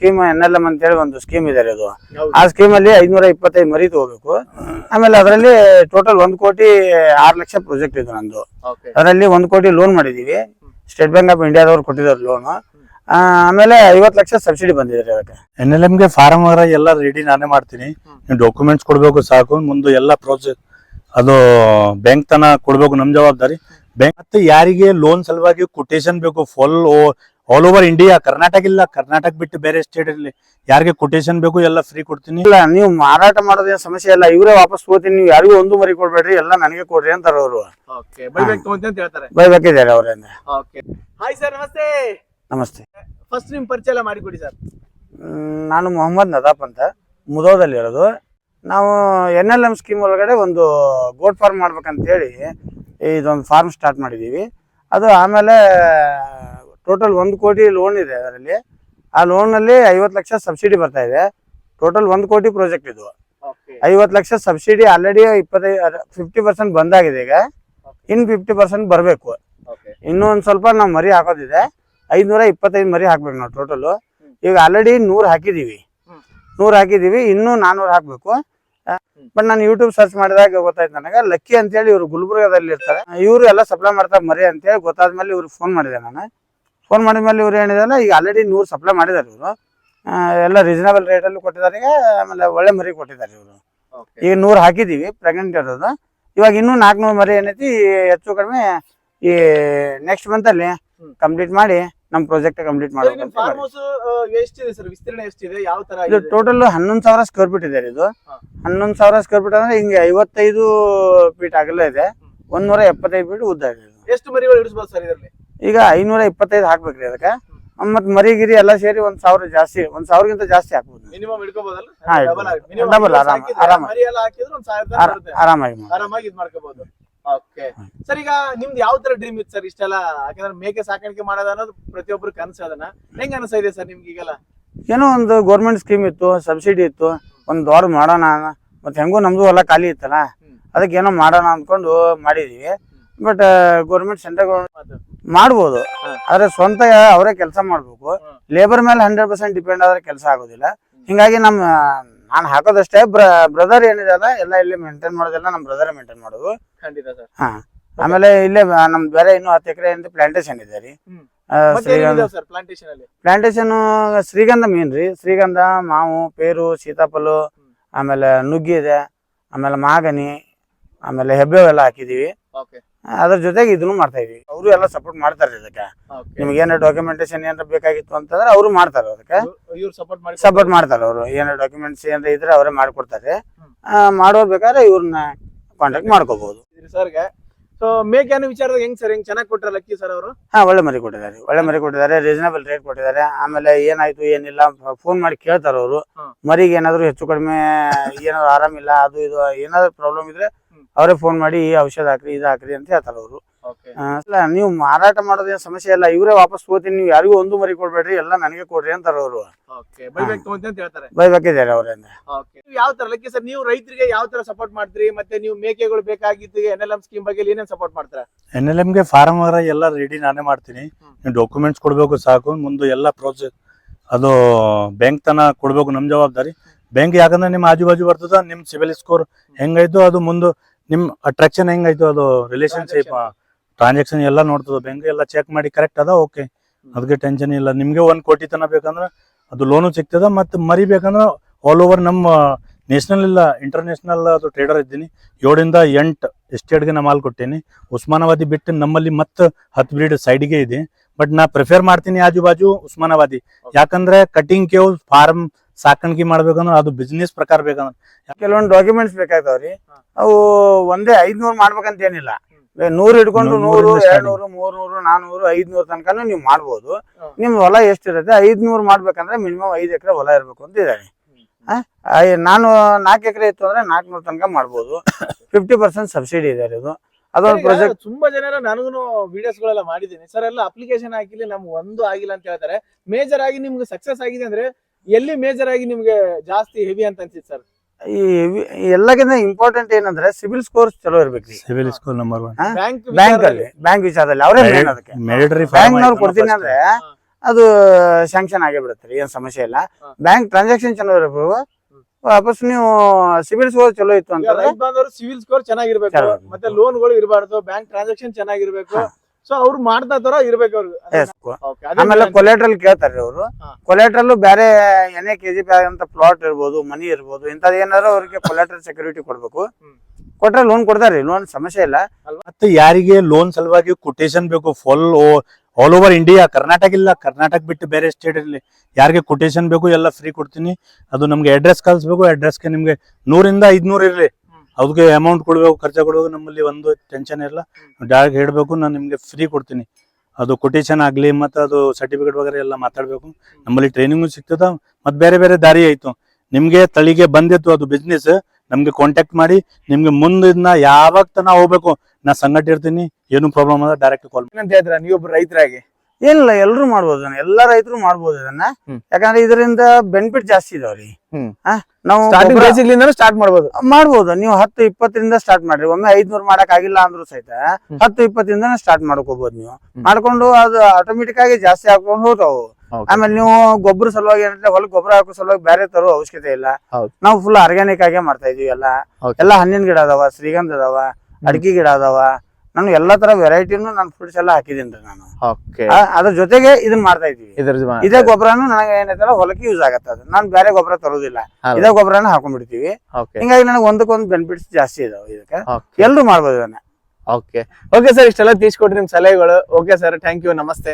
Scheme N L M ಅಂತೇಳಿ ಒಂದು scheme ಇದೆ ರೀ ಅದು. ಆ ಸ್ಕೀಮ್ ಅಲ್ಲಿ ಐದ್ನೂರ ಇಪ್ಪತ್ತೈದು ಮರಿ ತಗೋಬೇಕು ಆಮೇಲೆ ಅದರಲ್ಲಿ ಟೋಟಲ್ ಒಂದ್ ಕೋಟಿ ಆರು ಲಕ್ಷ ಪ್ರಾಜೆಕ್ಟ್ ಇದು ನಂದು. ಅದರಲ್ಲಿ ಒಂದ್ ಕೋಟಿ ಲೋನ್ ಮಾಡಿದೀವಿ. ಸ್ಟೇಟ್ ಬ್ಯಾಂಕ್ ಆಫ್ ಇಂಡಿಯಾದವ್ರು ಕೊಟ್ಟಿದ್ದಾರೆ ಲೋನ್ ಆಮೇಲೆ ಐವತ್ತು ಲಕ್ಷ ಸಬ್ಸಿಡಿ ಬಂದಿದೆ ಅದಕ್ಕೆ. ಎನ್ ಎಲ್ಗೆ ಫಾರ್ಮ್ ಎಲ್ಲ ರೆಡಿ ನಾನೇ ಮಾಡ್ತೀನಿ. ನೀವು ಡಾಕ್ಯುಮೆಂಟ್ಸ್ ಕೊಡ್ಬೇಕು ಸಾಕು. ಮುಂದೆ ಎಲ್ಲ ಪ್ರೋಸೆಸ್ ಅದು ಬ್ಯಾಂಕ್ ತನ ಕೊಡಬೇಕು ನಮ್ ಜವಾಬ್ದಾರಿ. ಬ್ಯಾಂಕ್ ಮತ್ತೆ ಯಾರಿಗೆ ಲೋನ್ ಸಲುವಾಗಿ ಕೊಟೇಶನ್ ಬೇಕು? Full all over India Karnataka ಇಲ್ಲ ಕರ್ನಾಟಕ ಬಿಟ್ಟು ಬೇರೆ ಸ್ಟೇಟ್ ಇರಲಿ ಯಾರಿಗೆ ಕೊಟೇಶನ್ ಬೇಕು ಎಲ್ಲ ಫ್ರೀ ಕೊಡ್ತೀನಿ. ಇಲ್ಲ ನೀವು ಮಾರಾಟ ಮಾಡೋದೇನು ಸಮಸ್ಯೆ ಇಲ್ಲ ಇವರೇ ವಾಪಸ್ ತಗೋತೀನಿ ನೀವು ಯಾರಿಗೂ ಒಂದು ಮರಿ ಕೊಡ್ಬೇಡ್ರಿ ಎಲ್ಲ ನನಗೆ ಕೊಡ್ರಿ ಅಂತಾರ ಅವರು. ಓಕೆ ಬೈಬೇಕು ತಗೊಂತೀನಿ ಅಂತ ಹೇಳ್ತಾರೆ. ಬೈಬೇಕಿದ್ದಾರೆ ಅವರಿಂದ ಓಕೆ ಹಾಯ್ ಸರ್ ನಮಸ್ತೆ. ನಮಸ್ತೆ. ಫಸ್ಟ್ ನಿಮ್ ಪರಿಚಯ ಎಲ್ಲ ಮಾಡಿಕೊಡಿ ಸರ್ ನಾನು ಮೊಹಮ್ಮದ್ ನದಾಪ್ ಅಂತ ಮುದೋದಲ್ಲಿ ಇರೋದು. ನಾವು ಎನ್ ಎಲ್ ಎಂ ಸ್ಕೀಮ್ ಒಳಗಡೆ ಒಂದು ಗೋಟ್ ಫಾರ್ಮ್ ಮಾಡ್ಬೇಕಂತೇಳಿ ಇದೊಂದು ಫಾರ್ಮ್ ಸ್ಟಾರ್ಟ್ ಮಾಡಿದ್ದೀವಿ. ಅದು ಆಮೇಲೆ ಟೋಟಲ್ ಒಂದು ಕೋಟಿ ಲೋನ್ ಇದೆ ಅದರಲ್ಲಿ. ಆ ಲೋನಲ್ಲಿ ಐವತ್ತು ಲಕ್ಷ ಸಬ್ಸಿಡಿ ಬರ್ತಾ ಇದೆ. ಟೋಟಲ್ ಒಂದು ಕೋಟಿ ಪ್ರಾಜೆಕ್ಟ್ ಇದು. ಐವತ್ತು ಲಕ್ಷ ಸಬ್ಸಿಡಿ ಆಲ್ರೆಡಿ ಇಪ್ಪತ್ತೈದು ಫಿಫ್ಟಿ ಪರ್ಸೆಂಟ್ ಬಂದಾಗಿದೆ ಈಗ. ಇನ್ ಫಿಫ್ಟಿ ಪರ್ಸೆಂಟ್ ಬರಬೇಕು. ಇನ್ನೂ ಒಂದು ಸ್ವಲ್ಪ ನಾವು ಮರಿ ಹಾಕೋದಿದೆ. ಐದುನೂರ ಇಪ್ಪತ್ತೈದು ಮರಿ ಹಾಕ್ಬೇಕು ನಾವು ಟೋಟಲು ಈಗ ಆಲ್ರೆಡಿ ನೂರು ಹಾಕಿದೀವಿ. ನೂರ್ ಹಾಕಿದ್ದೀವಿ ಇನ್ನೂ ನಾನ್ನೂರು ಹಾಕಬೇಕು. ಬಟ್ ನಾನು ಯೂಟ್ಯೂಬ್ ಸರ್ಚ್ ಮಾಡಿದಾಗ ಗೊತ್ತಾಯ್ತು ನನಗೆ. ಲಕ್ಕಿ ಅಂತೇಳಿ ಇವರು ಗುಲ್ಬರ್ಗದಲ್ಲಿ ಇರ್ತಾರೆ ಇವರು ಎಲ್ಲ ಸಪ್ಲೈ ಮಾಡ್ತಾರೆ ಮರಿ ಅಂತೇಳಿ ಗೊತ್ತಾದ್ಮೇಲೆ ಇವ್ರಿಗೆ ಫೋನ್ ಮಾಡಿದೆ ನಾನು. ಫೋನ್ ಮಾಡಿದ ಮೇಲೆ ಇವ್ರು ಏನಿದಲ್ಲ ಈಗ ಆಲ್ರೆಡಿ ನೂರು ಸಪ್ಲೈ ಮಾಡಿದ್ದಾರೆ ಇವರು. ಎಲ್ಲ ರೀಸನಬಲ್ ರೇಟಲ್ಲಿ ಕೊಟ್ಟಿದ್ದಾರೆ ಈಗ ಆಮೇಲೆ ಒಳ್ಳೆ ಮರಿ ಕೊಟ್ಟಿದ್ದಾರೆ ಇವರು. ಈಗ ನೂರು ಹಾಕಿದ್ದೀವಿ ಪ್ರೆಗ್ನೆಂಟ್ ಇರೋದು. ಇವಾಗ ಇನ್ನೂ ನಾಲ್ಕುನೂರು ಮರಿ ಏನೈತಿ ಹೆಚ್ಚು ಕಡಿಮೆ ಈ ನೆಕ್ಸ್ಟ್ ಮಂತಲ್ಲಿ ಅಲ್ಲಿ ಕಂಪ್ಲೀಟ್ ಮಾಡಿ ನಮ್ಮ ಪ್ರಾಜೆಕ್ಟ್ ಕಂಪ್ಲೀಟ್ ಮಾಡ್ಬೇಕು ಇದು ಟೋಟಲ್ ಹನ್ನೊಂದು ಸಾವಿರ ಸ್ಕ್ವೇರ್ ಫೀಟ್ ಇದೆ ಇದು. ಹನ್ನೊಂದು ಸಾವಿರ ಸ್ಕ್ವೇರ್ ಫೀಟ್ ಅಂದ್ರೆ ಹಿಂಗೆ ಐವತ್ತೈದು ಫೀಟ್ ಆಗಲ್ಲ ಇದೆ. ಒಂದ್ ನೂರ ಎಪ್ಪತ್ತೈದು ಫೀಟ್ ಉದ್ದ ಇದು. ಎಷ್ಟು ಮರಿಗಳು ಇಡಿಸಬಹುದು ಸರ್ ಇದರಲ್ಲಿ? ಈಗ ಐನೂರ ಇಪ್ಪತ್ತೈದು ಹಾಕ್ಬೇಕ್ರಿ ಅದಕ್ಕೆ. ಮತ್ ಮರಿ ಗಿರಿ ಎಲ್ಲ ಸೇರಿ ಒಂದ್ ಸಾವಿರ ಜಾಸ್ತಿ ಒಂದ್ ಸಾವಿರಗಿಂತ ಜಾಸ್ತಿ ಹಾಕ್ಬೋದು. ಮಿನಿಮಮ್ ಇಡ್ಕೋಬಹುದಲ್ಲ ಹಾ, ಡಬಲ್ ಆರಾಮ- ಆರಾಮ. ಎಲ್ಲ ಆರಾಮಾಗಿ. ಆರಾಮಾಗಿ ಇದ್ ಮಾಡ್ಕೋಬಹುದು ಓಕೆ ಸರ್ ಈಗ ನಿಮ್ದು ಯಾವ ತರ ಡ್ರೀಮ್ ಇತ್ತು ಸರ್ ಇಷ್ಟೆಲ್ಲ? ಯಾಕಂದ್ರೆ ಮೇಕೆ ಸಾಕಾಣಿಕೆ ಮಾಡೋದು ಅನ್ನೋದು ಪ್ರತಿಯೊಬ್ಬರು ಕನಸು ಅದನ್ನ. ಹೆಂಗ ಅನಿಸ್ತಾ ಸರ್ ನಿಮ್ಗೆ ಈಗೆಲ್ಲ? ಏನೋ ಒಂದು ಗೌರ್ಮೆಂಟ್ ಸ್ಕೀಮ್ ಇತ್ತು ಸಬ್ಸಿಡಿ ಇತ್ತು ಒಂದ್ ದೊಡ್ಡ ಮಾಡೋಣ ಮತ್ತೆ ಹೆಂಗೂ ನಮ್ದು ಹೊಲ ಖಾಲಿ ಇತ್ತಲ್ಲ. ಅದಕ್ಕೆ ಏನೋ ಮಾಡೋಣ ಅನ್ಕೊಂಡು ಮಾಡಿದೀವಿ. ಬಟ್ ಗೌರ್ಮೆಂಟ್ ಸೆಂಟ್ರಲ್ ಅದು. ಮಾಡ್ಬೋದು. ಆದ್ರೆ ಸ್ವಂತ ಅವರೇ ಕೆಲಸ ಮಾಡ್ಬೇಕು. ಲೇಬರ್ ಮೇಲೆ ಹಂಡ್ರೆಡ್ ಪರ್ಸೆಂಟ್ ಡಿಪೆಂಡ್ ಆದ್ರೆ ಕೆಲಸ ಆಗೋದಿಲ್ಲ. ಹಿಂಗಾಗಿ ನಮ್ಮ ನಾನು ಹಾಕೋದಷ್ಟೇ ಬ್ರದರ್ ಏನಿದೆ ಅಲ್ಲ ಎಲ್ಲ ಇಲ್ಲಿ ಮೇಂಟೈನ್ ಮಾಡೋದಿಲ್ಲ ನಮ್ಮ ಬ್ರದರ್ ಮೇಂಟೈನ್ ಮಾಡೋದು. ಹಾ. ಆಮೇಲೆ ಇಲ್ಲೇ ನಮ್ ಬೇರೆ ಇನ್ನೂ ಹತ್ತು ಎಕರೆ ಪ್ಲಾಂಟೇಶನ್ ಇದೆ ರೀ. ಪ್ಲಾಂಟೇಶನ್ ಶ್ರೀಗಂಧ ಮೀನ್ ರೀ. ಶ್ರೀಗಂಧ ಮಾವು ಪೇರು ಸೀತಾಫಲ ಆಮೇಲೆ ನುಗ್ಗಿ ಇದೆ ಆಮೇಲೆ ಮಾಗನಿ ಆಮೇಲೆ ಹೆಬ್ಬೆವೆಲ್ಲ ಹಾಕಿದೀವಿ. ಅದ್ರ ಜೊತೆಗೆ ಇದನ್ನು ಮಾಡ್ತಾ ಇದೀವಿ. ಅವರು ಎಲ್ಲ ಸಪೋರ್ಟ್ ಮಾಡ್ತಾರೆ ಇದಕ್ಕೆ. ನಿಮ್ಗೆ ಏನಾರ ಡಾಕ್ಯುಮೆಂಟೇಶನ್ ಏನಾರ ಬೇಕಾಗಿತ್ತು ಅಂತಂದ್ರೆ ಅವರು ಮಾಡ್ತಾರೆ ಅದಕ್ಕೆ. ಇವ್ರು ಸಪೋರ್ಟ್ ಮಾಡಿ ಸಪೋರ್ಟ್ ಮಾಡ್ತಾರೆ ಅವರು. ಏನಾರ ಡಾಕ್ಯುಮೆಂಟ್ಸ್ ಏನಾರ ಇದ್ರೆ ಅವರೇ ಮಾಡ್ಕೊಡ್ತಾರೆ. ಮಾಡೋರ್ ಬೇಕಾದ್ರೆ ಇವ್ರನ್ನ ಕಾಂಟ್ಯಾಕ್ಟ್ ಮಾಡ್ಕೋಬಹುದು ಸರ್ಗೆ ಸೊ ಮೇಕೆ ಅನ್ನೋ ವಿಚಾರದಾಗ ಹೆಂಗ್ ಸರ್ ಹೆಂಗ್ ಚೆನ್ನಾಗಿ ಕೊಟ್ಟರೆ ಲಕ್ಕಿ ಸರ್ ಅವರು? ಹಾ ಒಳ್ಳೆ ಮರಿ ಕೊಟ್ಟಿದ್ದಾರೆ. ಒಳ್ಳೆ ಮರಿ ಕೊಟ್ಟಿದ್ದಾರೆ ರೀಸನಬಲ್ ರೇಟ್ ಕೊಟ್ಟಿದ್ದಾರೆ. ಆಮೇಲೆ ಏನಾಯ್ತು ಏನಿಲ್ಲ ಫೋನ್ ಮಾಡಿ ಕೇಳ್ತಾರ ಅವರು. ಮರಿಗೆ ಏನಾದ್ರು ಹೆಚ್ಚು ಕಡಿಮೆ ಏನಾದ್ರು ಆರಾಮಿಲ್ಲ ಅದು ಇದು ಏನಾದ್ರು ಪ್ರಾಬ್ಲಮ್ ಇದ್ರೆ. ಅವರೇ ಫೋನ್ ಮಾಡಿ ಈ ಔಷಧ ಹಾಕ್ರಿ ಇದು ಹಾಕ್ರಿ ಅಂತ ಹೇಳ್ತಾರ ಅವರು. ಓಕೆ ಇಲ್ಲ ನೀವು ಮಾರಾಟ ಮಾಡೋದೇನು ಸಮಸ್ಯೆ ಇಲ್ಲ ಇವರೇ ವಾಪಸ್ ಹೋಗ್ತೀನಿ ನೀವು ಯಾರಿಗೂ ಒಂದು ಮರಿ ಕೊಡ್ಬೇಡ್ರಿ ಎಲ್ಲ ನನಗೆ ಕೊಡ್ರಿ ಅಂತಾರ ಅವರು. ಓಕೆ ಬೈಬೇಕು ತಗೊಂತೀನಿ ಅಂತ ಹೇಳ್ತಾರೆ. ಬೈಬೇಕಿದ್ದಾರೆ ಅವರಿಂದ ಓಕೆ ಯಾವ ತರ ಲಕ್ಕಿ ಸರ್ ನೀವು ರೈತರಿಗೆ ಯಾವ ತರ ಸಪೋರ್ಟ್ ಮಾಡ್ತೀರಿ? ಮತ್ತೆ ನೀವು ಮೇಕೆಗಳು ಬೇಕಾಗಿತ್ತು ಎನ್ ಎಲ್ ಎಂ ಸ್ಕೀಮ್ ಬಗ್ಗೆ ಏನೇನ್ ಸಪೋರ್ಟ್ ಮಾಡ್ತಾರೆ? ಎನ್ ಎಲ್ಗೆ ಫಾರ್ಮ್ ಎಲ್ಲ ರೆಡಿ ನಾನೇ ಮಾಡ್ತೀನಿ. ನೀವು ಡಾಕ್ಯುಮೆಂಟ್ಸ್ ಕೊಡ್ಬೇಕು ಸಾಕು ಮುಂದೆ ಎಲ್ಲ ಪ್ರೊಸೆಸ್ ಅದು ಬ್ಯಾಂಕ್ ತನ ಕೊಡ್ಬೇಕು ನಮ್ ಜವಾಬ್ದಾರಿ. ಬ್ಯಾಂಕ್ ಯಾಕಂದ್ರೆ ನಿಮ್ಮ ಆಜು ಬಾಜು ಬರ್ತದ ನಿಮ್ ಸಿಬಿಲ್ ಸ್ಕೋರ್ ಹೆಂಗೈತು ಅದು ಮುಂದೆ ನಿಮ್ ಅಟ್ರಾಕ್ಷನ್ ಹೆಂಗಾಯ್ತು ಅದು? ರಿಲೇಶನ್ಶಿಪ್ ಟ್ರಾನ್ಸಾಕ್ಷನ್ ಎಲ್ಲ ನೋಡ್ತದ ಬ್ಯಾಂಕ್ ಎಲ್ಲ ಚೆಕ್ ಮಾಡಿ ಕರೆಕ್ಟ್ ಅದ? ಓಕೆ ಅದಕ್ಕೆ ಟೆನ್ಷನ್ ಇಲ್ಲ. ನಿಮ್ಗೆ ಒಂದ್ ಕೋಟಿ ತನ ಬೇಕಂದ್ರ ಅದು ಲೋನು ಸಿಗ್ತದ ಮತ್ತೆ ಮರಿ ಬೇಕಂದ್ರ ಆಲ್ ಓವರ್ ನಮ್ಮ ನ್ಯಾಷನಲ್ ಇಲ್ಲ ಇಂಟರ್ನ್ಯಾಷನಲ್ ಅದು ಟ್ರೇಡರ್ ಇದ್ದೀನಿ. ಏಳರಿಂದ ಎಂಟು ಎಸ್ಟೇಟ್ಗೆ ನಾ ಮಾಲ್ ಕೊಟ್ಟೇನಿ. ಉಸ್ಮಾನಾಬಾದಿ ಬಿಟ್ಟು ನಮ್ಮಲ್ಲಿ ಮತ್ತೆ ಹತ್ತು ಬ್ರೀಡ್ ಸೈಡ್ಗೆ ಇದೆ. ಬಟ್ ನಾ ಪ್ರಿಫೇರ್ ಮಾಡ್ತೀನಿ ಆಜು ಬಾಜು ಉಸ್ಮಾನಾಬಾದಿ. ಯಾಕಂದ್ರೆ ಕಟಿಂಗ್ ಕೇವ್ ಫಾರ್ಮ್ ಸಾಕಾಣಿಕೆ ಮಾಡ್ಬೇಕಂದ್ರೆ ಅದು ಬಿಸ್ನೆಸ್ ಪ್ರಕಾರ ಬೇಕಂದ್ರೆ. ಕೆಲವೊಂದು ಡಾಕ್ಯುಮೆಂಟ್ಸ್ ಬೇಕಾಗ್ತಾವ್ರಿ. ಅವು ಒಂದೇ ಐದ್ನೂರು ಮಾಡ್ಬೇಕಂತ ಏನಿಲ್ಲ ನೂರ್ ಹಿಡ್ಕೊಂಡು ನೂರು- ಎರಡ್ ನೂರು ಮೂರ್ ನೂರು ನಾನೂರು ಐದ್ನೂರು ತನಕನೂ ನೀವು ಮಾಡ್ಬೋದು. ನಿಮ್ ಹೊಲ ಎಷ್ಟಿರುತ್ತೆ? ಐದ್ನೂರು ಮಾಡ್ಬೇಕಂದ್ರೆ ಮಿನಿಮಮ್ ಐದ್ ಎಕರೆ ಹೊಲ ಇರ್ಬೇಕು ಅಂತ ಇದಾರೆ. ನಾನು ನಾಲ್ಕು ಎಕರೆ ಇತ್ತು ಅಂದ್ರೆ ನಾಲ್ಕುನೂರು ತನಕ ಮಾಡ್ಬೋದು. ಫಿಫ್ಟಿ ಪರ್ಸೆಂಟ್ ಸಬ್ಸಿಡಿ ಇದೆ ಇದು ಅದೊಂದು ಪ್ರಾಜೆಕ್ಟ್ ತುಂಬಾ ಜನ ನನಗೂ ವಿಡಿಯೋಸ್ ಗಳೆಲ್ಲ ಮಾಡಿದ್ದೀನಿ. ಸರ್ ಎಲ್ಲ ಅಪ್ಲಿಕೇಶನ್ ಹಾಕಿಲ್ಲ ನಮ್ಗೆ ಒಂದು ಆಗಿಲ್ಲ ಅಂತ ಹೇಳ್ತಾರೆ. ಮೇಜರ್ ಆಗಿ ನಿಮ್ಗೆ ಸಕ್ಸಸ್ ಆಗಿದೆ ಅಂದ್ರೆ ಎಲ್ಲಿ ಮೇಜರ್ ಆಗಿ ನಿಮ್ಗೆ ಜಾಸ್ತಿ ಹೆವಿ ಅಂತ ಅನ್ಸಿತ್ತು ಸರ್ ಈ ಎಲ್ಲಕ್ಕಿಂತ ಇಂಪಾರ್ಟೆಂಟ್ ಏನಂದ್ರೆ ಸಿವಿಲ್ ಸ್ಕೋರ್ ಚಲೋ ಇರ್ಬೇಕು CIBIL score number one bank bank ಅಲ್ಲಿ ಬ್ಯಾಂಕ್ ವಿಚಾರದಲ್ಲಿ. ಅವರೇ ಮಿಲಿಟರಿ ಬ್ಯಾಂಕ್ ನವ್ರು ಕೊಡ್ತೀನಿ ಅಂದ್ರೆ ಅದು ಸ್ಯಾಂಕ್ಷನ್ ಆಗೇ ಬಿಡುತ್ತೆ ಏನ್ ಸಮಸ್ಯೆ ಇಲ್ಲ. ಬ್ಯಾಂಕ್ ಟ್ರಾನ್ಸಾಕ್ಷನ್ ಚಲೋ ಇರಬೇಕು. ವಾಪಸ್ ನೀವು ಸಿವಿಲ್ ಸ್ಕೋರ್ ಚಲೋ ಇತ್ತು ಅಂತ ಸಿವಿಲ್ ಸ್ಕೋರ್ ಚೆನ್ನಾಗಿರ್ಬೇಕು. ಮತ್ತೆ ಲೋನ್ಗಳು ಇರಬಾರ್ದು. ಬ್ಯಾಂಕ್ ಟ್ರಾನ್ಸಾಕ್ಷನ್ ಚೆನ್ನಾಗಿರ್ಬೇಕು. ಸೊ ಅವ್ರು ಮಾಡ್ತಾ ತರ ಇರ್ಬೇಕು ಅವ್ರು. ಆಮೇಲೆ ಕೊಲೆಟ್ರಲ್ ಕೇಳ್ತಾರೆ ಅವರು. ಕೊಲೆಟ್ರಲ್ ಬೇರೆ ಕೆ ಕೆಜಿ ಅಂತ ಪ್ಲಾಟ್ ಇರ್ಬೋದು ಮನಿ ಇರ್ಬೋದು ಇಂಥದ್ ಏನಾದ್ರು ಅವ್ರಿಗೆ ಕೊಲೆಟ್ರಲ್ ಸೆಕ್ಯೂರಿಟಿ ಕೊಡ್ಬೇಕು. ಕೊಟ್ರೆ ಲೋನ್ ಕೊಡ್ತಾರೆ ಲೋನ್ ಸಮಸ್ಯೆ ಇಲ್ಲ. ಮತ್ತೆ ಯಾರಿಗೆ ಲೋನ್ ಸಲುವಾಗಿ ಕೊಟೇಶನ್ ಬೇಕು? Full all over India Karnataka ಇಲ್ಲ. ಕರ್ನಾಟಕ ಬಿಟ್ಟು ಬೇರೆ ಸ್ಟೇಟ್ ಇರಲಿ. ಯಾರಿಗೆ ಕೊಟೇಶನ್ ಬೇಕು? ಎಲ್ಲ ಫ್ರೀ ಕೊಡ್ತೀನಿ. ಅದು ನಮ್ಗೆ ಅಡ್ರೆಸ್ ಕಳಿಸ್ಬೇಕು. ಅಡ್ರೆಸ್ಗೆ ನಿಮ್ಗೆ ನೂರಿಂದ ಐದ್ನೂರು ಇರಲಿ. ಅದಕ್ಕೆ ಅಮೌಂಟ್ ಕೊಡ್ಬೇಕು, ಖರ್ಚು ಕೊಡ್ಬೇಕು, ನಮ್ಮಲ್ಲಿ ಒಂದು ಟೆನ್ಷನ್ ಇಲ್ಲ ಡೈರೆಕ್ಟ್ ಹೇಳಬೇಕು, ನಾನು ನಿಮ್ಗೆ ಫ್ರೀ ಕೊಡ್ತೀನಿ. ಅದು ಕೊಟೇಶನ್ ಆಗಲಿ, ಮತ್ತು ಅದು ಸರ್ಟಿಫಿಕೇಟ್ ವಗೇರೆ ಎಲ್ಲ ಮಾತಾಡಬೇಕು. ನಮ್ಮಲ್ಲಿ ಟ್ರೈನಿಂಗು ಸಿಗ್ತದ, ಮತ್ತು ಬೇರೆ ಬೇರೆ ದಾರಿ ಆಯ್ತು. ನಿಮ್ಗೆ ತಳಿಗೆ ಬಂದಿತ್ತು ಅದು ಬಿಸ್ನೆಸ್ ನಮ್ಗೆ ಕಾಂಟ್ಯಾಕ್ಟ್ ಮಾಡಿ, ನಿಮ್ಗೆ ಮುಂದಿನ ಯಾವಾಗ ತನ ಹೋಗ್ಬೇಕು, ನಾ ಸಂಗಟ ಇರ್ತೀನಿ, ಏನು ಪ್ರಾಬ್ಲಮ್ ಅದ ಡೈರೆಕ್ಟ್ ಕಾಲ್ ಏನಂತ ಹೇಳ್ತೀರಾ ನೀವೊಬ್ಬ ರೈತರಾಗಿ? ಏನಿಲ್ಲ ಎಲ್ಲರೂ ಮಾಡ್ಬೋದು ಇದನ್ನ. ಎಲ್ಲಾ ರೈತರು ಮಾಡ್ಬೋದು ಇದನ್ನ. ಯಾಕಂದ್ರೆ ಇದರಿಂದ ಬೆನಿಫಿಟ್ ಜಾಸ್ತಿ ಇದಾವ್ರಿ ನಾವು ಸ್ಟಾರ್ಟ್ ಮಾಡ್ಬೋದು. ಮಾಡ್ಬೋದು. ನೀವು ಹತ್ತು ಇಪ್ಪತ್ತರಿಂದ ಸ್ಟಾರ್ಟ್ ಮಾಡ್ರಿ. ಒಮ್ಮೆ ಐದ್ನೂರ್ ಮಾಡಕ್ ಆಗಿಲ್ಲ ಅಂದ್ರೂ ಸಹಿತ ಹತ್ತು ಇಪ್ಪತ್ತಿಂದ ಸ್ಟಾರ್ಟ್ ಮಾಡ್ಕೋಬಹುದು ನೀವು. ಮಾಡ್ಕೊಂಡು ಅದು ಆಟೋಮೆಟಿಕ್ ಆಗಿ ಜಾಸ್ತಿ ಹಾಕೊಂಡು ಹೋಗ್ತಾವು. ಆಮೇಲೆ ನೀವು ಗೊಬ್ಬರ ಸಲುವಾಗಿ ಏನಂದ್ರೆ ಹೊಲ ಗೊಬ್ಬರ ಹಾಕೋ ಸಲುವಾಗಿ ಬೇರೆ ತರೋ ಅವಶ್ಯಕತೆ ಇಲ್ಲ. ನಾವು ಫುಲ್ ಆರ್ಗ್ಯಾನಿಕ್ ಆಗೇ ಮಾಡ್ತಾ ಇದೀವಿ ಎಲ್ಲ. ಎಲ್ಲಾ ಎಲ್ಲ ಹಣ್ಣಿನ ಗಿಡ ಅದಾವ ಶ್ರೀಗಂಧ ಅದಾವ ಅಡಿಕೆ ಗಿಡ ಅದಾವ ನಾನು ಎಲ್ಲಾ ತರ ವೆರೈಟಿನು ನಾನು ಫುಡ್ಸ್ ಎಲ್ಲ ಹಾಕಿದೀನಿ ನಾನು. ಓಕೆ ಅದ್ರ ಜೊತೆಗೆ ಇದನ್ನ ಮಾಡ್ತಾ ಇದೀವಿ ಇದ್ರ ಇದೇ ಗೊಬ್ಬರನು ನನಗೆ ಏನೈತಲ್ಲ ಹೊಲಕ್ಕೆ ಯೂಸ್ ಆಗತ್ತೆ ಅದು. ನಾನು ಬೇರೆ ಗೊಬ್ಬರ ತರೋದಿಲ್ಲ. ಇದೇ ಗೊಬ್ಬರನ ಹಾಕೊಂಡ್ಬಿಡ್ತೀವಿ. ಹಿಂಗಾಗಿ ನನಗೆ ಒಂದಕ್ಕೊಂದು ಬೆನಿಫಿಟ್ಸ್ ಜಾಸ್ತಿ ಇದಾವೆ ಇದಕ್ಕೆ. ಎಲ್ಲರೂ ಎಲ್ರು ಮಾಡ್ಬೋದು ಇದನ್ನ. ಓಕೆ ಓಕೆ ಸರ್ ಇಷ್ಟೆಲ್ಲ ತೀಸ್ಕೊಟ್ರಿ ನಿಮ್ ಸಲಹೆಗಳು. ಓಕೆ ಸರ್ ಥ್ಯಾಂಕ್ ಯು ನಮಸ್ತೆ.